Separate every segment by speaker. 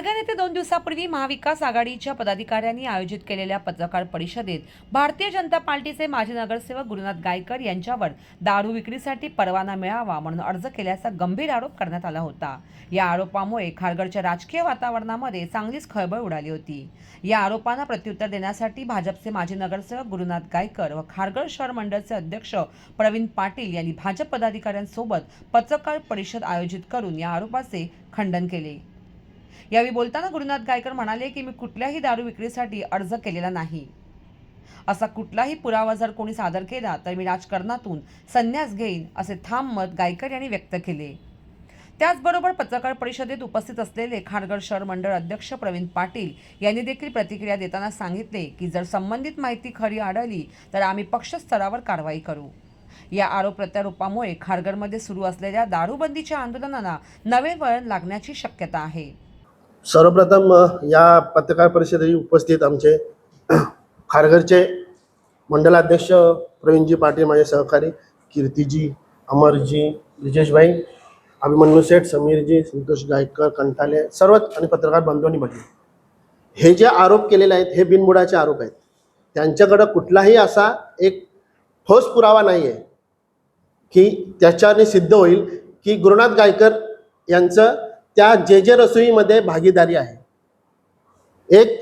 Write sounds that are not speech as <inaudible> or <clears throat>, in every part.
Speaker 1: पालघर येथे दोन दिवसापूर्वी महाविकास आघाडीच्या पदाधिकाऱ्यांनी आयोजित केलेल्या पत्रकार परिषदेत भारतीय जनता पार्टीचे माजी नगरसेवक गुरुनाथ गायकर यांच्यावर दारू विक्रीसाठी परवाना मिळावा म्हणून अर्ज केल्याचा गंभीर आरोप करण्यात आला होता. या आरोपामुळे खारघरच्या राजकीय वातावरणामध्ये चांगलीच खळबळ उडाली होती. या आरोपांना प्रत्युत्तर देण्यासाठी भाजपचे माजी नगरसेवक गुरुनाथ गायकर व खारघर शहर मंडळचे अध्यक्ष प्रवीण पाटील यांनी भाजप पदाधिकाऱ्यांसोबत पत्रकार परिषद आयोजित करून या आरोपाचे खंडन केले. यावेळी बोलताना गुरुनाथ गायकर म्हणाले की मी कुठल्याही दारू विक्रीसाठी अर्ज केलेला नाही. असा कुठलाही पुरावा जर कोणी सादर केला तर मी राजकारणातून संन्यास घेईन असे ठाम मत गायकर यांनी व्यक्त केले. त्याचबरोबर पत्रकार परिषदेत उपस्थित असलेले खारघर शहर मंडळ अध्यक्ष प्रवीण पाटील यांनी देखील प्रतिक्रिया देताना सांगितले की जर संबंधित माहिती खरी आढळली तर आम्ही पक्ष स्तरावर कारवाई करू. या आरोप प्रत्यारोपामुळे खारघरमध्ये सुरू असलेल्या दारूबंदीच्या आंदोलनाला नवे वळण लागण्याची शक्यता आहे.
Speaker 2: सर्वप्रथम या पत्रकार परिषदेत उपस्थित आमचे <clears throat> खारघरचे मंडलाध्यक्ष प्रवीणजी पाटील माझे सहकारी कीर्तीजी अमरजी ब्रिजेशभाई अभिमन्यू शेठ समीरजी संतोष गायकर कंठाले सर्वच आणि पत्रकार बंधूंनी बघितले. हे जे आरोप केलेले आहेत हे बिनबुडाचे आरोप आहेत. त्यांच्याकडं कुठलाही असा एक ठोस पुरावा नाही आहे की त्याच्याने सिद्ध होईल की गुरुनाथ गायकर यांचं त्या जे जे रसोईमध्ये भागीदारी आहे. एक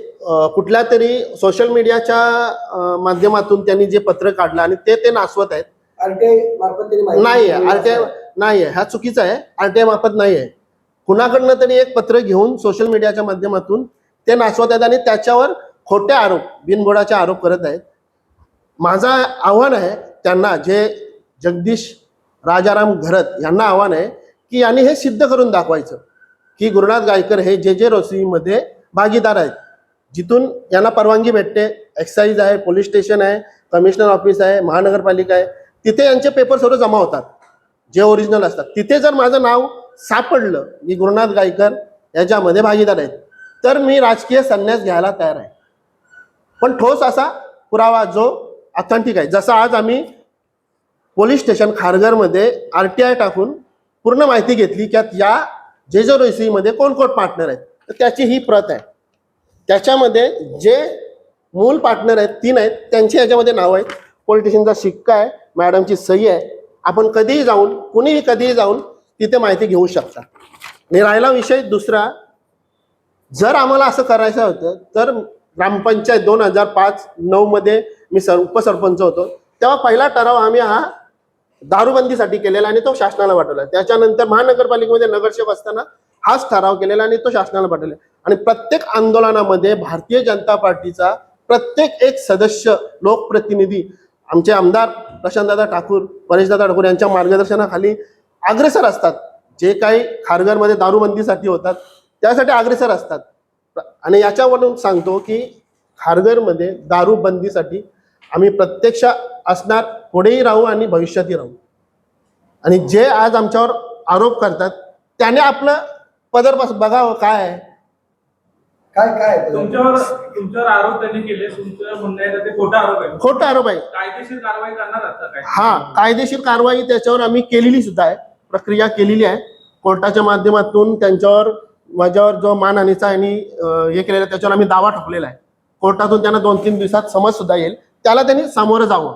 Speaker 2: कुठल्या तरी सोशल मीडियाच्या माध्यमातून त्यांनी जे पत्र काढलं आणि ते ते नासवत आहेत. नाही आरटीआय. नाही आहे हा चुकीचा आहे. आरटीआय मार्फत नाही आहे कुणाकडनं तरी एक पत्र घेऊन सोशल मीडियाच्या माध्यमातून ते नासवत आहेत आणि त्याच्यावर खोटे आरोप बिनबोडाचे आरोप करत आहेत. माझं आव्हान आहे त्यांना जे जगदीश राजाराम घरत यांना आव्हान आहे की यांनी हे सिद्ध करून दाखवायचं. की गुरुनाथ गायकर हे जे जे रोसरीमध्ये भागीदार आहेत. जिथून यांना परवानगी भेटते. एक्साईज आहे पोलीस स्टेशन आहे कमिशनर ऑफिस आहे महानगरपालिका आहे. तिथे यांचे पेपर सर्व जमा होतात. जे ओरिजिनल असतात. तिथे जर माझं नाव सापडलं मी गुरुनाथ गायकर याच्यामध्ये भागीदार आहेत तर मी राजकीय संन्यास घ्यायला तयार आहे. पण ठोस असा पुरावा जो ऑथेंटिक आहे. जसा आज आम्ही पोलीस स्टेशन खारघरमध्ये आर टी आय टाकून पूर्ण माहिती घेतली की या जे कोण कोण पार्टनर आहेत? तर त्याची ही प्रत आहे. त्याच्यामध्ये जे मूल पार्टनर आहेत तीन आहेत त्यांची याच्यामध्ये नाव आहेत. पोलिटिशियनचा शिक्का आहे मॅडमची सही आहे. आपण कधीही जाऊन कुणीही कधीही जाऊन तिथे माहिती घेऊ शकता. आणि राहिला विषय दुसरा. जर आम्हाला असं करायचं होतं तर ग्रामपंचायत दोन हजार पाच नऊमध्ये मी सर उपसरपंच होतो. तेव्हा पहिला ठराव आम्ही हा दारूबंदीसाठी केलेला आणि तो शासनाला पाठवला. त्याच्यानंतर महानगरपालिकेमध्ये नगरसेवक असताना हाच ठराव केलेला आणि तो शासनाला पाठवला. आणि प्रत्येक आंदोलनामध्ये भारतीय जनता पार्टीचा प्रत्येक एक सदस्य लोकप्रतिनिधी आमचे आमदार प्रशांतदादा ठाकूर परेशदादा ठाकूर यांच्या मार्गदर्शनाखाली अग्रेसर असतात. जे काही खारघरमध्ये दारूबंदीसाठी होतात त्यासाठी अग्रेसर असतात. आणि याच्यावरून सांगतो की खारघरमध्ये दारूबंदीसाठी आम्ही प्रत्यक्ष असणार पुढेही राहू आणि भविष्यातही राहू. आणि जे आज आमच्यावर आरोप करतात त्याने आपलं पदर बस बघावं काय आहे?
Speaker 3: काय काय?
Speaker 4: तुमच्यावर तुमच्यावर आरोप त्यांनी केले तुमचं म्हणणं आहे ते खोटा आरोप आहे.
Speaker 2: खोटा आरोप आहे.
Speaker 4: कायदेशीर कारवाई करणार आता काय?
Speaker 2: हा कायदेशीर कारवाई त्याच्यावर आम्ही केलेली सुद्धा आहे. प्रक्रिया केलेली आहे. कोर्टाच्या माध्यमातून त्यांच्यावर माझ्यावर जो मानहानीचा यांनी अं, हे केलेला आहे, त्याच्यावर आम्ही दावा ठोकलेला आहे. कोर्टातून त्यांना दोन तीन दिवसात समज सुद्धा येईल. त्याला त्यांनी सामोरं जावं.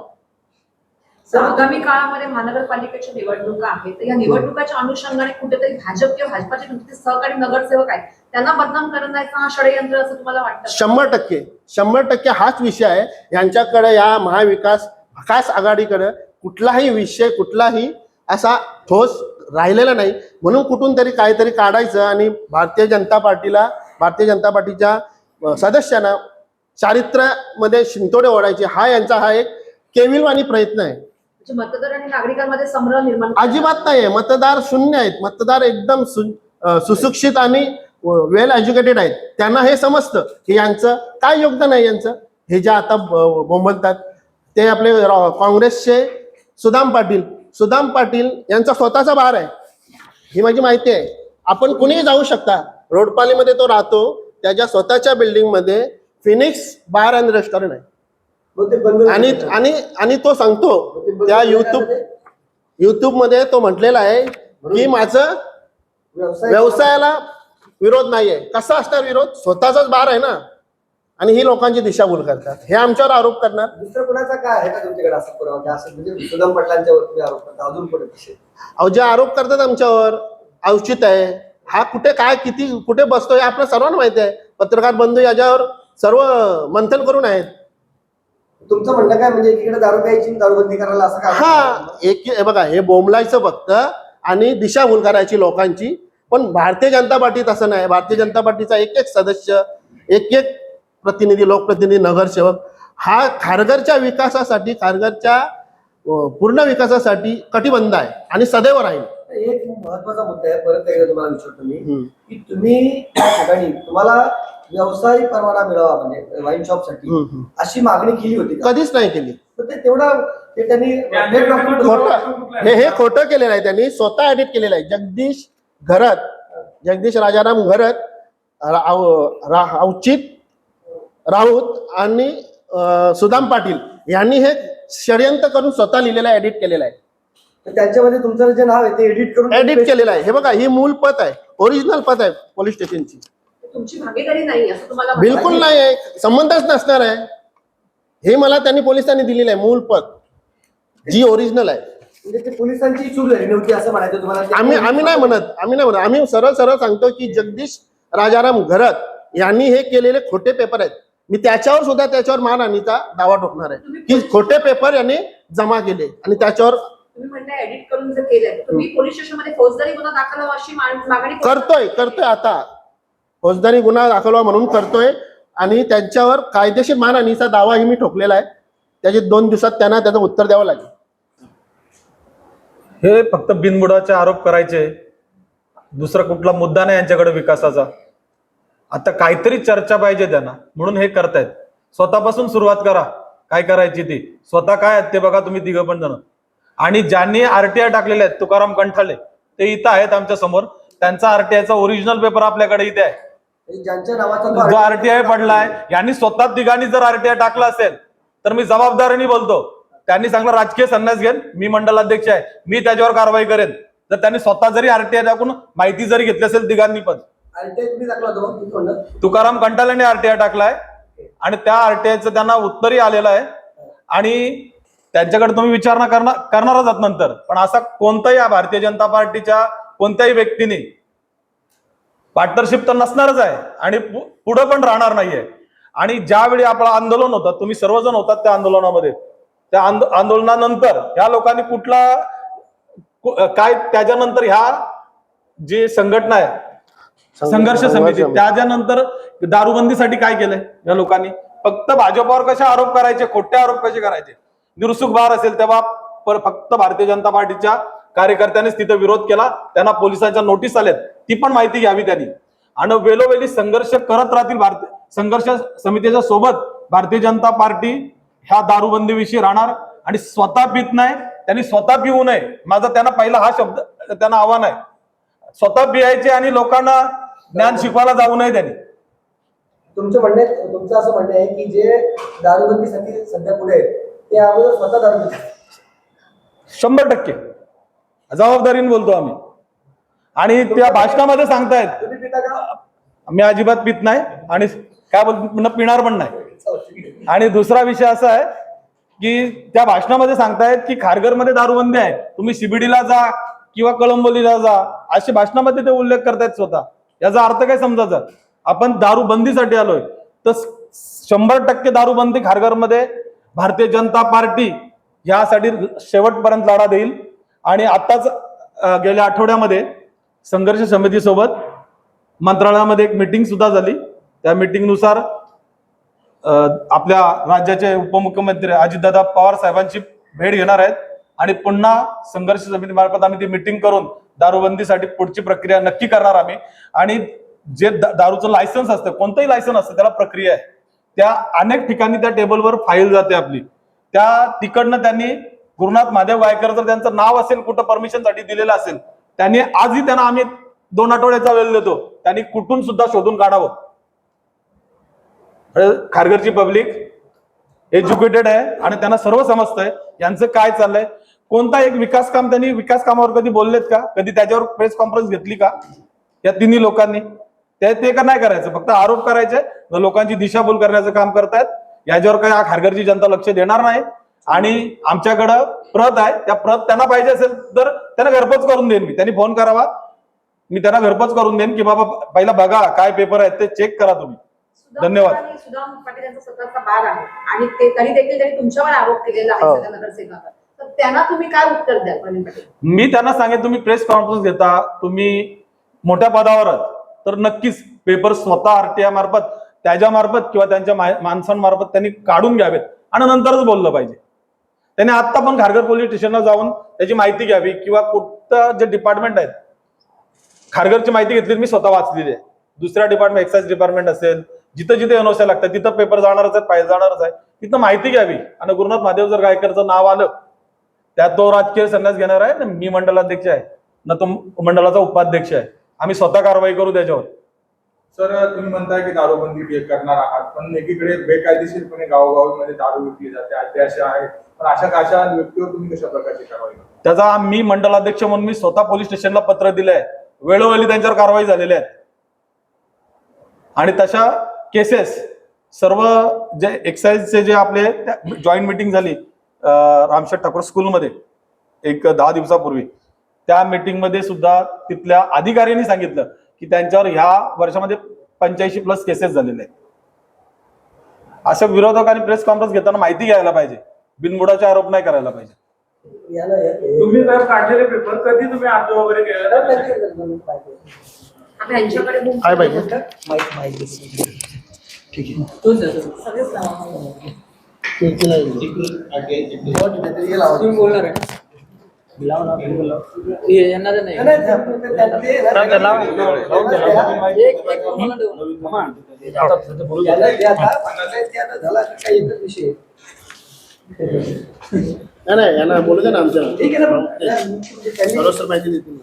Speaker 5: आगामी काळामध्ये महानगरपालिकेच्या निवडणुका आहेत. तर या निवडणुकाच्या अनुषंगाने कुठेतरी भाजप किंवा भाजपाचे तुमचे सहकारी नगरसेवक आहेत त्यांना बदनाम करण्याचा हा षडयंत्र असं तुम्हाला वाटतं?
Speaker 2: शंभर टक्के. शंभर टक्के हाच विषय आहे. यांच्याकडे या महाविकास विकास आघाडीकडे कुठलाही विषय कुठलाही असा ठोस राहिलेला नाही. म्हणून कुठून तरी काहीतरी काढायचं आणि भारतीय जनता पार्टीला भारतीय जनता पार्टीच्या सदस्यांना चारित्र्यामध्ये शिंतोडे ओढायचे. हा यांचा हा एक केविलवाणी प्रयत्न आहे.
Speaker 5: म्हणजे मतदार आणि नागरिकांमध्ये संभ्रम निर्माण
Speaker 2: अजिबात नाही आहे मतदार शून्य आहेत. मतदार एकदम सुशिक्षित आणि वेल एज्युकेटेड आहेत. त्यांना हे समजतं की यांचं काय योगदान आहे यांचं? हे जे आता बोंबलतात ते आपले काँग्रेसचे सुदाम पाटील. सुदाम पाटील यांचा स्वतःचा बार आहे. ही माझी माहिती आहे. आपण कुणीही जाऊ शकता. रोडपालीमध्ये तो राहतो. त्याच्या स्वतःच्या बिल्डिंगमध्ये फिनिक्स बार अँड रेस्टॉरंट आहे. आणि आणि आणि तो सांगतो त्या युट्यूब युट्यूबमध्ये तो म्हटलेला आहे की माझं
Speaker 3: व्यवसाय
Speaker 2: व्यवसायाला विरोध नाहीये. कसा असणार विरोध? स्वतःचाच बार आहे ना. आणि ही लोकांची दिशाभूल करतात. हे आमच्यावर आरोप करणार.
Speaker 3: दुसरं कुणाचा काय आहे का तुमच्याकडे असं पुरावा? असं म्हणजे सुदाम पाटलांच्या तुम्ही आरोप करता अजून
Speaker 2: अहो जे आरोप करतात आमच्यावर औचित आहे. हा कुठे काय किती कुठे बसतोय हे आपल्या सर्वांना माहिती आहे. पत्रकार बंधू याच्यावर सर्व मंथन करून आहेत.
Speaker 3: तुमचं म्हणणं काय? म्हणजे एकीकडे दारू प्यायची दारूबंदी करायला असं काय?
Speaker 2: हा एक हे बघा हे बोंबलायचं फक्त आणि दिशाभूल करायची लोकांची. पण भारतीय जनता पार्टीत असं नाही. भारतीय जनता पार्टीचा एक एक सदस्य एक एक प्रतिनिधी लोकप्रतिनिधी नगरसेवक हा खारघरच्या विकासासाठी खारघरच्या पूर्ण विकासासाठी कटिबंध आहे आणि सदैव राहील.
Speaker 3: एक महत्त्वाचा मुद्दा आहे. परत एकदा तुम्हाला विचारतो मी. की तुम्ही ठिकाणी तुम्हाला व्यवसायिक परवाना मिळावा म्हणजे वाईन शॉपसाठी.
Speaker 2: हम्म, हम्म.
Speaker 3: अशी मागणी केली होती का?
Speaker 2: कधीच नाही केली.
Speaker 3: तर ते तेवढं ते त्यांनी
Speaker 4: त्यांच्याकडे
Speaker 3: fake document
Speaker 2: खोटं हे हे खोटं केलेलं आहे त्यांनी. स्वतः एडिट केलेलं आहे. जगदीश घरत. जगदीश राजाराम घरत रा- रा- अवचित राऊत आणि अं, सुदाम पाटील यांनी हे षडयंत्र करून स्वतः लिहिलेलं आहे एडिट केलेलं आहे.
Speaker 3: तर त्यांच्यामध्ये तुमचं जे नाव आहे ते एडिट करून
Speaker 2: एडिट केलेलं आहे. हे बघा ही मूल पत आहे. ओरिजिनल पत आहे पोलीस स्टेशनची
Speaker 5: तुमची भागीदारी नाही असं तुम्हाला?
Speaker 2: बिलकुल नाही आहे. संबंधच नसणार आहे. हे मला त्यांनी पोलिसांनी दिलेलं आहे मूल पत जी ओरिजिनल आहे.
Speaker 3: म्हणजे ते पोलिसांची चूक झाली नव्हती असं म्हणायचं तुम्हाला? ते-
Speaker 2: आम्ही आम्ही नाही म्हणत. आम्ही नाही म्हणत. आम्ही सरळ सरळ सांगतो की जगदीश राजाराम घरत यांनी हे केलेले खोटे पेपर आहेत. मी त्याच्यावर सुद्धा त्याच्यावर मानहानीचा दावा ठोकणार आहे. की खोटे पेपर यांनी जमा केले आणि त्याच्यावर
Speaker 5: तुम्ही म्हणताय एडिट करून जर तुम्ही पोलीस स्टेशनमध्ये फौजदारी गुन्हा दाखल व्हावा अशी मा- मागणी
Speaker 2: करतोय करतोय आता. फौजदारी गुन्हा दाखलवा म्हणून करतोय आणि त्यांच्यावर कायदेशीर मानहानीचा दावाही मी ठोकलेला आहे. त्याचे दोन दिवसात त्यांना त्याचं उत्तर द्यावं लागेल.
Speaker 6: हे फक्त बिनबुडाचे आरोप करायचे. दुसरा कुठला मुद्दा नाही यांच्याकडे विकासाचा. आता काहीतरी चर्चा पाहिजे त्यांना. म्हणून हे करतायत. स्वतःपासून सुरुवात करा. काय करायची ती? स्वतः काय आहेत ते बघा तुम्ही तिघं पण जण. आणि ज्यांनी आरटीआय टाकलेले आहेत तुकाराम कंठाले ते इथं आहेत आमच्यासमोर त्यांचा आरटीआयचा ओरिजिनल पेपर आपल्याकडे इथे आहे.
Speaker 3: ज्यांच्या नावाचा तो
Speaker 6: जो आरटीआय पडलाय यांनी स्वतः तिघांनी जर आरटीआय टाकला असेल तर मी जबाबदारीने बोलतो. त्यांनी सांगलं राजकीय संन्यास घेन मी मंडलाध्यक्ष आहे मी त्याच्यावर कारवाई करेन. जर त्यांनी स्वतः जरी आरटीआय टाकून माहिती जरी घेतली असेल तिघांनी पण. तुकाराम कंटालेने आरटीआय टाकलाय आणि त्या आरटीआयचं त्यांना उत्तरही आलेलं आहे. आणि त्यांच्याकडे तुम्ही विचारणा करणार करणारच आहात नंतर. पण असा कोणताही भारतीय जनता पार्टीच्या कोणत्याही व्यक्तीने पार्टनरशिप तर नसणारच आहे आणि पुढं पण राहणार नाहीये. आणि ज्यावेळी आपलं आंदोलन होतं तुम्ही सर्वजण होतात त्या आंदोलनामध्ये. त्या आंदो- आंदोलनानंतर ह्या लोकांनी कुठला काय त्याच्यानंतर ह्या जे संघटना आहे संघर्ष समिती त्याच्यानंतर दारूबंदीसाठी काय केलंय या लोकांनी? फक्त भाजपावर कसे आरोप करायचे खोटे आरोप कसे करायचे? निरसुख बार असेल तेव्हा पर- फक्त भारतीय जनता पार्टीच्या कार्यकर्त्यांनीच तिथे विरोध केला त्यांना पोलिसांच्या नोटीस आल्यात ती पण माहिती घ्यावी त्यांनी. आणि वेळोवेळी संघर्ष करत राहतील भारतीय संघर्ष समितीच्या सोबत भारतीय जनता पार्टी ह्या दारूबंदीविषयी राहणार आणि स्वतः पित नाही त्यांनी स्वतः पिऊ नये. माझा त्यांना पहिला हा शब्द त्यांना आव्हान आहे. स्वतः पियायचे आणि लोकांना ज्ञान शिकवायला जाऊ नये त्यांनी.
Speaker 3: तुमचं म्हणणे तुमचं असं म्हणणं आहे की जे दारूबंदीसाठी सध्या पुढे आहेत ते अगोदर स्वतः दारू.
Speaker 6: शंभर टक्के. जबाबदारीने बोलतो आम्ही. आणि त्या भाषणामध्ये सांगतायत
Speaker 3: तुम्ही
Speaker 6: मी अजिबात पित नाही आणि काय बोल पिणार पण नाही. आणि दुसरा विषय असा आहे की त्या भाषणामध्ये सांगतायत की खारघरमध्ये दारूबंदी आहे. तुम्ही सीबीडीला जा किंवा कळंबोलीला जा. असे भाषणामध्ये ते उल्लेख करतायत स्वतः. याचा अर्थ काय समजायचा? आपण दारूबंदीसाठी आलोय. तर शंभर टक्के दारूबंदी खारघरमध्ये भारतीय जनता पार्टी यासाठी शेवटपर्यंत लढा देईल. आणि आत्ताच गेल्या आठवड्यामध्ये संघर्ष समितीसोबत मंत्रालयामध्ये एक मिटिंग सुद्धा झाली. त्या मिटिंगनुसार आपल्या राज्याचे उपमुख्यमंत्री अजितदादा पवार साहेबांची भेट घेणार आहेत. आणि पुन्हा संघर्ष समितीमार्फत आम्ही ती मिटिंग करून दारूबंदीसाठी पुढची प्रक्रिया नक्की करणार आम्ही. आणि जे दारूचं लायसन्स असतं कोणतंही लायसन्स असतं त्याला प्रक्रिया आहे. त्या अनेक ठिकाणी त्या टेबलवर फाईल जाते आपली. त्या तिकडनं त्यांनी गुरुनाथ महादेव गायकर जर त्यांचं नाव असेल कुठं परमिशनसाठी दिलेलं असेल त्यांनी आजही त्यांना आम्ही दोन आठवड्याचा वेळ देतो. त्यांनी कुठून सुद्धा शोधून काढावं. खारघरची पब्लिक एज्युकेटेड आहे आणि त्यांना सर्व समजतंय यांचं काय चाललंय. कोणता एक विकास काम त्यांनी विकास कामावर कधी बोललेत का? कधी त्याच्यावर प्रेस कॉन्फरन्स घेतली का? या तिन्ही लोकांनी. ते ते का नाही करायचं? फक्त आरोप करायचे लोकांची दिशाभूल करण्याचं काम करतायत. याच्यावर काही हा खारघरची जनता लक्ष देणार नाही. आणि आमच्याकडं प्रत आहे त्या प्रत त्यांना पाहिजे असेल तर त्यांना घरपोच करून देईन मी. त्यांनी फोन करावा. मी त्यांना घरपोच करून देईन की बाबा पहिला बघा काय पेपर आहेत ते चेक करा तुम्ही. धन्यवाद.
Speaker 5: आणि ते तरी देखील त्यांनी तुमच्यावर आरोप केलेला आहे
Speaker 2: हो.
Speaker 5: त्यांना तुम्ही काय उत्तर पाटील?
Speaker 6: मी त्यांना सांगेन तुम्ही प्रेस कॉन्फरन्स घेता तुम्ही मोठ्या पदावर आहात तर नक्कीच पेपर स्वतः आरटीआय मार्फत त्याच्या मार्फत किंवा त्यांच्या माणसांमार्फत त्यांनी काढून घ्यावेत. आणि नंतरच बोललं पाहिजे. त्यांनी आत्ता पण खारघर पोलीस स्टेशनला जाऊन त्याची माहिती घ्यावी किंवा कुठं जे डिपार्टमेंट आहेत खारघरची माहिती घेतली मी स्वतः वाचलेली आहे. दुसऱ्या डिपार्टमेंट एक्साईज डिपार्टमेंट असेल जिथं जिथे एनओसी लागतात तिथं पेपर जाणारच आहे पाहिजे जाणारच आहे तिथं माहिती घ्यावी. आणि गुरुनाथ महादेव जर गायकरचं नाव आलं त्यात तो राजकीय संन्यास घेणार आहे ना मी मंडलाध्यक्ष आहे ना तो मंडळाचा उपाध्यक्ष आहे. आम्ही स्वतः कारवाई करू त्याच्यावर.
Speaker 7: सर तुम्ही म्हणताय की दारूबंदी करणार आहात पण एकीकडे बेकायदेशीरपणे गावोगावीमध्ये दारू विकली जाते अत्याशा आहे. पण अशा अशा व्यक्तीवर तुम्ही कशा प्रकारची कारवाई करता?
Speaker 6: त्याचा मी मंडलाध्यक्ष म्हणून मी स्वतः पोलीस स्टेशनला पत्र दिलंय. वेळोवेळी त्यांच्यावर कारवाई झालेल्या आहेत आणि तशा केसेस सर्व जे एक्साइजचे जे आपले जॉईंट मिटिंग झाली रामशेठ ठाकूर स्कूलमध्ये एक दहा दिवसापूर्वी. त्या मिटिंगमध्ये सुद्धा तिथल्या अधिकाऱ्यांनी सांगितलं की त्यांच्यावर ह्या वर्षामध्ये पंच्याऐंशी प्लस केसेस झालेले आहेत. अशा विरोधकांनी प्रेस कॉन्फरन्स घेताना माहिती घ्यायला पाहिजे. बिनबुडाचे आरोप नाही करायला पाहिजे.
Speaker 3: याला
Speaker 4: तुम्ही जर काढलेले पेपर कधी तुम्ही अर्ज वगैरे
Speaker 3: त्यांच्याकडे.
Speaker 2: काय पाहिजे.
Speaker 3: माहिती- माहिती.
Speaker 5: सगळेच नावं.
Speaker 8: तुम्ही बोलणार आहे. हे यांना तर नाही
Speaker 3: नाही, नाही, ते- ते- ते- ते-
Speaker 8: राहू द्या, लावा.
Speaker 3: एक- एक बोला देऊ. याला जे आता सांगितलंय ते आता झालं काही एकच विषय. आहे.
Speaker 2: नाही नाही यांना बोलू दे ना आमच्या.
Speaker 3: ठीक आहे ना
Speaker 2: माहिती देतील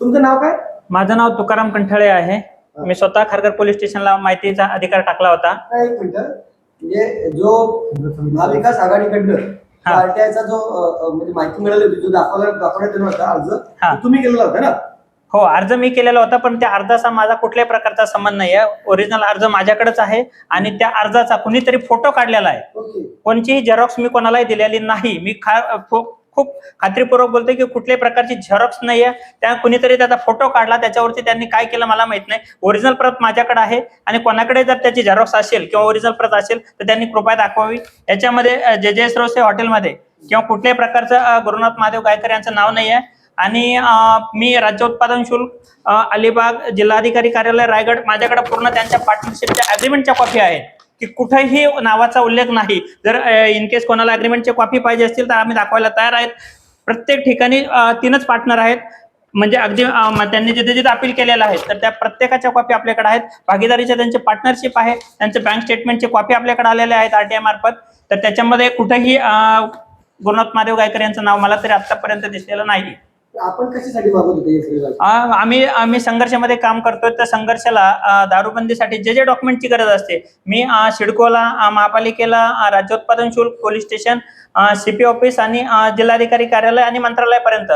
Speaker 3: तुमचं नाव काय?
Speaker 8: माझं नाव तुकाराम कंठाळे आहे. मी स्वतः खारघर पोलीस स्टेशनला माहितीचा अधिकार टाकला होता.
Speaker 3: हा, एक मिनिट. म्हणजे जो महाविकास आघाडीकडनं. आरटीआयचा जो अ, अ, म्हणजे माहिती मिळाली होती जो दाखवला दाखवण्यात येणार होता अर्ज
Speaker 8: हा.
Speaker 3: तो तुम्ही केलेला होता ना?
Speaker 8: हो अर्ज मी केलेला होता पण त्या अर्जाचा माझा कुठल्याही प्रकारचा संबंध नाही आहे ओरिजिनल अर्ज माझ्याकडेच आहे आणि त्या अर्जाचा कुणीतरी फोटो काढलेला आहे.
Speaker 3: ओके.
Speaker 8: कोणतीही झेरॉक्स मी कोणालाही दिलेली नाही. मी खा खूप खात्रीपूर्वक बोलतोय की कुठल्याही प्रकारची झेरॉक्स नाही आहे त्या कुणीतरी त्याचा फोटो काढला त्याच्यावरती त्यांनी काय केलं मला माहीत नाही. ओरिजिनल प्रत माझ्याकडे आहे आणि कोणाकडे जर त्याची झेरॉक्स असेल किंवा ओरिजिनल प्रत असेल तर त्यांनी कृपया दाखवावी. याच्यामध्ये जे जे रोसे हॉटेलमध्ये किंवा कुठल्याही प्रकारचं गुरुनाथ महादेव गायकर यांचं नाव नाही आहे आणि मी राज्य उत्पादन शुल्क अलिबाग जिल्हाधिकारी कार्यालय रायगड माझ्याकडे पूर्ण त्यांच्या पार्टनरशिपच्या अग्रीमेंटच्या कॉपी आहेत. की कुठेही नावाचा उल्लेख नाही. जर इन केस कोणाला अग्रीमेंटची कॉपी पाहिजे असतील तर आम्ही दाखवायला तयार आहेत. प्रत्येक ठिकाणी तीनच पार्टनर आहेत. म्हणजे अगदी त्यांनी जिथे जिथे अपील केलेलं आहे तर त्या प्रत्येकाच्या कॉपी आपल्याकडे आहेत. भागीदारीच्या त्यांचे पार्टनरशिप आहे. त्यांचे बँक स्टेटमेंटचे कॉपी आपल्याकडे आलेले आहेत आरटीआय मार्फत. तर त्याच्यामध्ये कुठेही गुरुनाथ महादेव गायकर यांचं नाव मला तरी आतापर्यंत दिसलेलं नाही.
Speaker 3: आपण कशासाठी मागत होते
Speaker 8: आम्ही आम्ही संघर्षामध्ये काम करतोय. त्या संघर्षाला दारूबंदीसाठी जे जे डॉक्युमेंटची गरज असते मी सिडकोला महापालिकेला राज्य उत्पादन शुल्क पोलीस स्टेशन सीपी ऑफिस आणि जिल्हाधिकारी कार्यालय आणि मंत्रालयापर्यंत.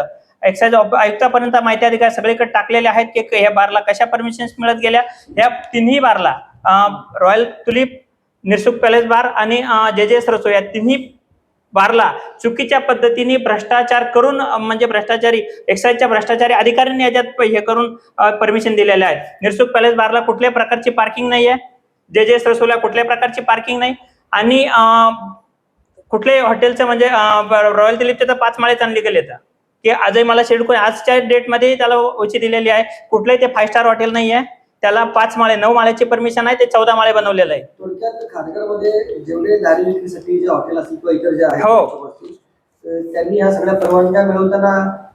Speaker 8: एक्साइज ऑफ- आयुक्तापर्यंत माहिती अधिकार सगळीकडे टाकलेले आहेत की ह्या बारला कशा परमिशन्स मिळत गेल्या? या तिन्ही बारला Royal Tulip Nirsukh palace bar आणि जे जे सरसो या तिन्ही बारला चुकीच्या पद्धतीने भ्रष्टाचार करून म्हणजे भ्रष्टाचारी एक्साईजच्या भ्रष्टाचारी अधिकाऱ्यांनी याच्यात हे करून परमिशन दिलेले आहे निरसुक पॅलेस बारला कुठल्याही प्रकारची पार्किंग नाही आहे जे जे सरसोला कुठल्याही प्रकारची पार्किंग नाही. आणि कुठल्याही हॉटेलचं म्हणजे रॉयल दिलीपचे तर पाच माळे चांगली गेले तर की आजही मला शेडको आजच्या डेटमध्ये त्याला ओची दिलेली आहे. कुठलंही ते फाय स्टार हॉटेल नाही आहे त्याला पाच माळे नऊ माळ्याची परमिशन आहे ते चौदा माळे बनवलेलं आहे.
Speaker 3: थोडक्यात खारघरमध्ये जेवढे दारू विक्रीसाठी जे हॉटेल असतील किंवा इतर जे आहेत
Speaker 8: हो.
Speaker 3: त्यांनी ह्या सगळ्या परवानग्या मिळवताना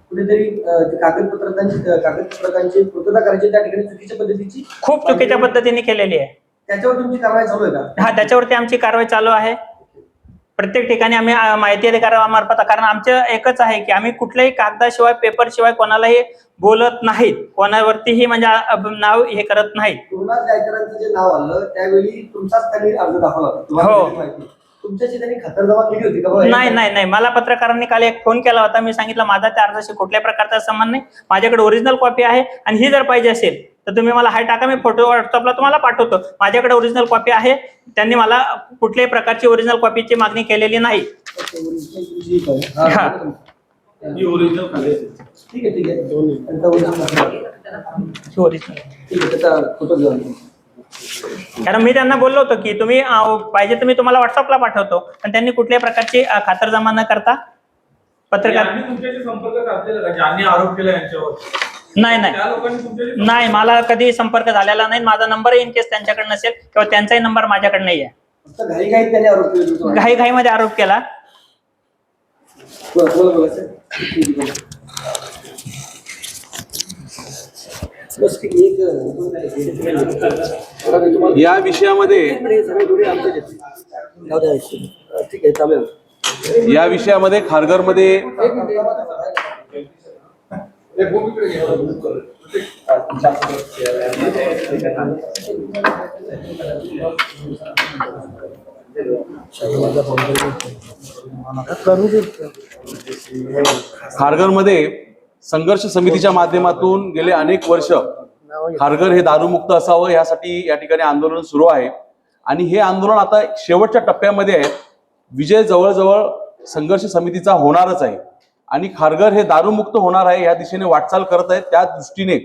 Speaker 3: कुठेतरी कागदपत्रांची कागदपत्रांची पूर्तता करायची त्या ठिकाणी चुकीच्या पद्धतीची
Speaker 8: खूप चुकीच्या पद्धतीने केलेली आहे.
Speaker 3: त्याच्यावर तुमची कारवाई चालू आहे का?
Speaker 8: हा त्याच्यावरती आमची कारवाई चालू आहे. प्रत्येक ठिकाणी आम्ही माहिती अधिकारामार्फत कारण आमचं एकच आहे की आम्ही कुठल्याही कागदाशिवाय पेपरशिवाय कोणालाही बोलत नाहीत. कोणावरतीही म्हणजे नाव हे करत नाहीत.
Speaker 3: गुरुनाथ गायकरांचं जे नाव आलं त्यावेळी तुमचाच त्यांनी अर्ज दाखवला होता. तुम्हाला
Speaker 8: हो. नाही नाही नाही. मला पत्रकारांनी काल एक फोन केला होता. मी सांगितलं माझा त्या अर्जाशी कुठल्याही प्रकारचा संबंध नाही. माझ्याकडे ओरिजिनल कॉपी आहे आणि ही जर पाहिजे असेल तर तुम्ही मला हाय टाका मी फोटो व्हॉट्सअपला तुम्हाला पाठवतो. माझ्याकडे ओरिजिनल कॉपी आहे. त्यांनी मला कुठल्याही प्रकारची ओरिजिनल कॉपीची मागणी केलेली नाही.
Speaker 3: ठीक आहे ठीक आहे.
Speaker 8: कारण मी त्यांना बोललो होतो की तुम्ही पाहिजे तर मी तुम्हाला व्हॉट्सअपला पाठवतो. पण त्यांनी कुठल्याही प्रकारची अं, खातरजमा न करता पत्रकार
Speaker 7: यांनी तुमच्याशी संपर्क साधलेला का ज्यांनी आरोप केला यांच्यावर.
Speaker 8: नाही नाही.
Speaker 7: त्या लोकांनी तुमच्याशी
Speaker 8: नाही मला कधी संपर्क झालेला नाही. माझा नंबर इन केस त्यांच्याकडे नसेल किंवा त्यांचाही नंबर माझ्याकडे नाही आहे
Speaker 3: घाई.
Speaker 8: घाई घाईमध्ये आरोप केला.
Speaker 9: या विषयामध्ये या विषयामध्ये खारघरमध्ये
Speaker 3: एक मिनिट.
Speaker 4: एक भूमीकडे घ्या.
Speaker 9: खारघरमध्ये संघर्ष समितीच्या माध्यमातून गेले अनेक वर्ष खारघर हे दारूमुक्त असावं यासाठी या ठिकाणी आंदोलन सुरू आहे. आणि हे आंदोलन आता शेवटच्या टप्प्यामध्ये आहे. विजय जवळजवळ संघर्ष समितीचा होणारच आहे. आणि खारघर हे दारूमुक्त होणार आहे या दिशेने वाटचाल करत आहेत. त्या दृष्टीने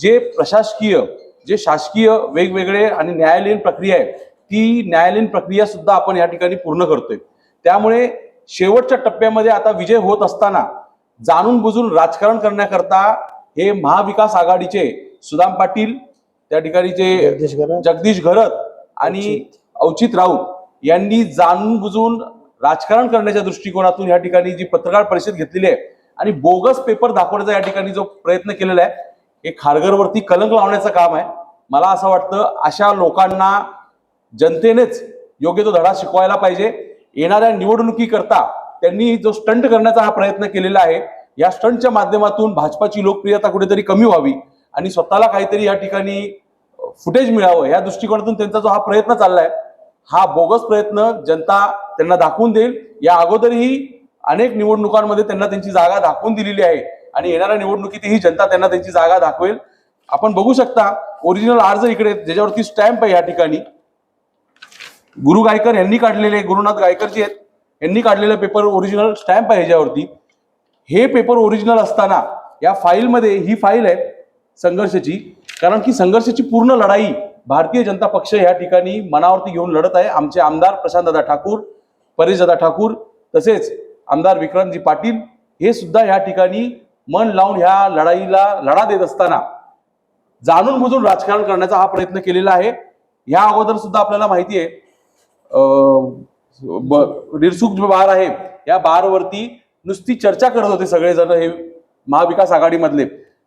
Speaker 9: जे प्रशासकीय जे शासकीय वेगवेगळे आणि न्यायालयीन प्रक्रिया आहे ती न्यायालयीन प्रक्रिया सुद्धा आपण या ठिकाणी पूर्ण करतोय. त्यामुळे शेवटच्या टप्प्यामध्ये आता विजय होत असताना जाणून बुजून राजकारण करण्याकरता हे महाविकास आघाडीचे सुदाम पाटील त्या ठिकाणीचे जगदीश घरत आणि औचित राऊत यांनी जाणून बुजून राजकारण करण्याच्या दृष्टिकोनातून या ठिकाणी जी पत्रकार परिषद घेतलेली आहे आणि बोगस पेपर दाखवण्याचा या ठिकाणी जो प्रयत्न केलेला आहे हे खारघरवरती कलंक लावण्याचं काम आहे. मला असं वाटतं अशा लोकांना जनतेनेच योग्य तो धडा शिकवायला पाहिजे. येणाऱ्या निवडणुकीकरता त्यांनी जो स्टंट करण्याचा हा प्रयत्न केलेला आहे या स्टंटच्या माध्यमातून भाजपाची लोकप्रियता कुठेतरी कमी व्हावी आणि स्वतःला काहीतरी या ठिकाणी फुटेज मिळावं या दृष्टिकोनातून त्यांचा जो हा प्रयत्न चाललाय हा बोगस प्रयत्न जनता त्यांना दाखवून देईल. या अगोदरही अनेक निवडणुकांमध्ये त्यांना त्यांची जागा दाखवून दिलेली आहे आणि येणाऱ्या निवडणुकीतही जनता त्यांना त्यांची जागा दाखवेल. आपण बघू शकता ओरिजिनल अर्ज इकडे ज्याच्यावरती स्टॅम्प आहे या ठिकाणी. गुरु गायकर यांनी काढलेले गुरुनाथ गायकर जे आहेत यांनी काढलेले पेपर ओरिजिनल स्टॅम्प आहे ह्याच्यावरती. हे पेपर ओरिजिनल असताना या फाईलमध्ये ही फाईल आहे संघर्षाची. कारण की संघर्षाची पूर्ण लढाई भारतीय जनता पक्ष या ठिकाणी मनावरती घेऊन लढत आहे. आमचे आमदार प्रशांतदादा ठाकूर परेशदादा ठाकूर तसेच आमदार विक्रांतजी पाटील हे सुद्धा या ठिकाणी मन लावून ह्या लढाईला लढा देत असताना जाणून बुजून राजकारण करण्याचा हा प्रयत्न केलेला आहे. ह्या अगोदर सुद्धा आपल्याला माहिती आहे ब- निरसुख जो बार आहे या बारवरती नुसती चर्चा करत होते सगळेजण हे महाविकास आघाडीमधले.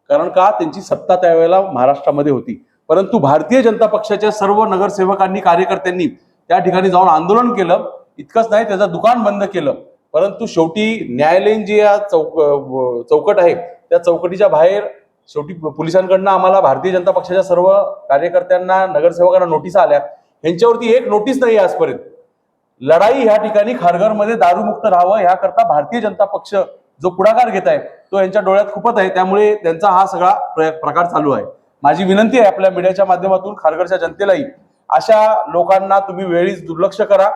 Speaker 9: कारण का? त्यांची सत्ता त्यावेळेला महाराष्ट्रामध्ये होती. परंतु भारतीय जनता पक्षाच्या सर्व नगरसेवकांनी कार्यकर्त्यांनी त्या ठिकाणी जाऊन आंदोलन केलं. इतकंच नाही त्याचं दुकान बंद केलं. परंतु शेवटी न्यायालयीन जी या चौक चौकट आहे त्या चौकटीच्या बाहेर शेवटी पोलिसांकडनं आम्हाला भारतीय जनता पक्षाच्या सर्व कार्यकर्त्यांना नगरसेवकांना नोटीस आल्या. ह्यांच्यावरती एक नोटीस नाही आजपर्यंत. लढाई ह्या ठिकाणी खारघरमध्ये दारूमुक्त राहावं याकरता भारतीय जनता पक्ष जो पुढाकार घेत आहे तो यांच्या डोळ्यात खूपच आहे. त्यामुळे त्यांचा हा सगळा प्र- प्रकार चालू आहे. माझी विनंती आहे आपल्या मीडियाच्या माध्यमातून खारघरच्या जनतेलाही. अशा लोकांना तुम्ही वेळीच दुर्लक्ष करा.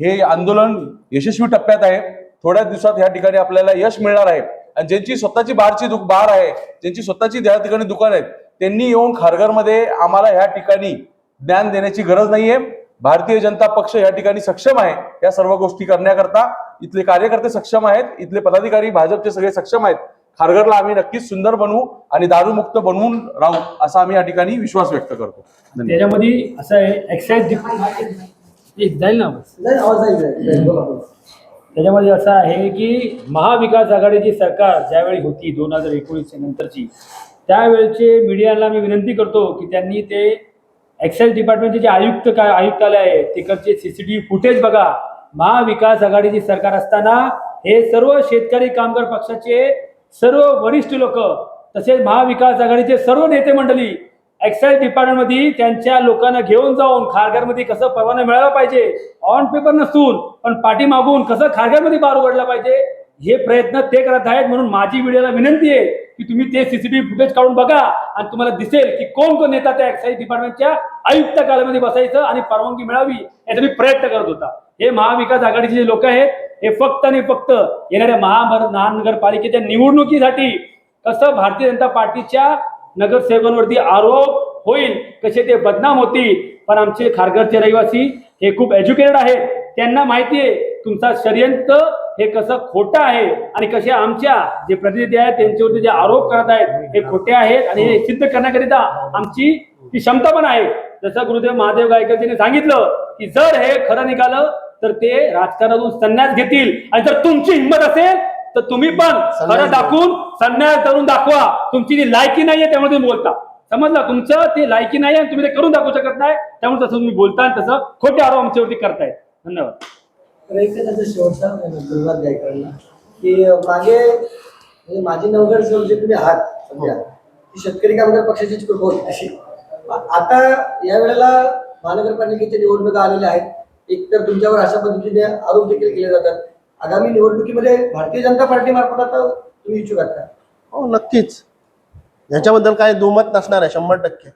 Speaker 9: हे आंदोलन यशस्वी टप्प्यात आहे. थोड्याच दिवसात या ठिकाणी आपल्याला यश मिळणार आहे. आणि ज्यांची स्वतःची बारची दुख बार आहे ज्यांची स्वतःची त्या ठिकाणी दुकान आहेत त्यांनी येऊन खारघरमध्ये आम्हाला ह्या ठिकाणी ज्ञान देण्याची गरज नाहीये. भारतीय जनता पक्ष या ठिकाणी सक्षम आहे या सर्व गोष्टी करण्याकरता. इथले कार्यकर्ते सक्षम आहेत इथले पदाधिकारी भाजपचे सगळे सक्षम आहेत. खारघरला आम्ही नक्कीच सुंदर बनवू आणि दारूमुक्त बनवून राहू असा आम्ही या ठिकाणी विश्वास व्यक्त करतो.
Speaker 10: त्याच्यामध्ये असं आहे एक्साईज एक जाईल ना. त्याच्यामध्ये असं आहे की महाविकास आघाडीची सरकार ज्यावेळी होती दोन हजार एकोणीस नंतरची त्यावेळचे मीडियाला मी विनंती करतो की त्यांनी ते एक्साईज डिपार्टमेंटचे जे आयुक्त काय आयुक्तालय आहे तिकडचे सीसीटीव्ही फुटेज बघा महाविकास आघाडीची सरकार असताना हे सर्व शेतकरी कामगार पक्षाचे सर्व वरिष्ठ लोक तसेच महाविकास आघाडीचे सर्व नेते मंडळी एक्साईज डिपार्टमेंटमध्ये त्यांच्या लोकांना घेऊन जाऊन खारघरमध्ये कसं परवाना मिळाला पाहिजे ऑन पेपर नसून पण पाठी मागून कसं खारघरमध्ये बार उघडला पाहिजे हे प्रयत्न ते करत आहेत म्हणून माझी व्हिडिओला विनंती आहे की तुम्ही ते सीसीटीव्ही फुटेज काढून बघा आणि तुम्हाला दिसेल की कोण कोण नेता त्या एक्साईज डिपार्टमेंटच्या आयुक्त कालामध्ये बसायचं आणि परवानगी मिळावी याचा मी प्रयत्न करत होता. हे महाविकास आघाडीचे जे लोक आहेत हे फक्त आणि फक्त येणाऱ्या महाभर महानगरपालिकेच्या निवडणुकीसाठी कसं भारतीय जनता पार्टीच्या नगरसेवकांवरती आरोप होईल कसे ते बदनाम होतील पण आमचे खारघरचे रहिवासी हे खूप एज्युकेटेड आहेत. त्यांना माहिती आहे तुमचा षडयंत्र हे कसं खोटं आहे आणि कसे आमच्या जे प्रतिनिधी आहेत त्यांच्यावरती जे आरोप करत आहेत हे खोटे आहेत आणि हे सिद्ध करण्याकरिता आमची ती क्षमता पण आहे. जसं गुरुदेव महादेव गायकरजीने सांगितलं की जर हे खरं निघालं तर ते राजकारणातून संन्यास घेतील. आणि जर तुमची हिंमत असेल तर तुम्ही पण खरं
Speaker 2: संन्यास
Speaker 10: दाखवून संन्यास धरून दाखवा. तुमची ती लायकी नाहीये त्यामुळे तुम्ही बोलता. समजलं? तुमचं ती लायकी नाही आणि तुम्ही ते करून दाखवू शकत नाही. त्यामुळे तसं तुम्ही बोलता आणि तसं खोटे आरोप आमच्यावरती करताय धन्यवाद.
Speaker 3: तर एकच आता शेवटचा गायकरांना की मागे म्हणजे माझी नवगरसेवक जे तुम्ही आहात सध्या. ती शेतकरी कामगार पक्षाचीच कृपा होती तशी आ- आता या वेळेला महानगरपालिकेच्या निवडणुका आलेल्या आहेत. एकतर तुमच्यावर अशा पद्धतीने आरोप देखील केले जातात. आगामी निवडणुकीमध्ये भारतीय जनता पार्टी मार्फत आता तुम्ही इच्छुक आहात का?
Speaker 2: हो नक्कीच. याच्याबद्दल काय दुमत नसणार आहे शंभर टक्के.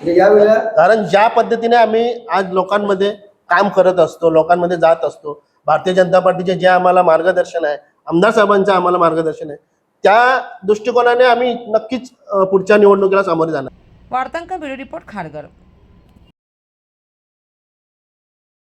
Speaker 3: म्हणजे या वेळेला
Speaker 2: कारण ज्या पद्धतीने आम्ही आज लोकांमध्ये काम करत असतो लोकांमध्ये जात असतो भारतीय जनता पार्टीचे जे आम्हाला मार्गदर्शन आहे आमदार साहेबांचं आम्हाला मार्गदर्शन आहे त्या दृष्टिकोनाने आम्ही नक्कीच पुढच्या निवडणुकीला सामोरे जाणार.
Speaker 1: वार्तांकन ब्युरो रिपोर्ट खारघर.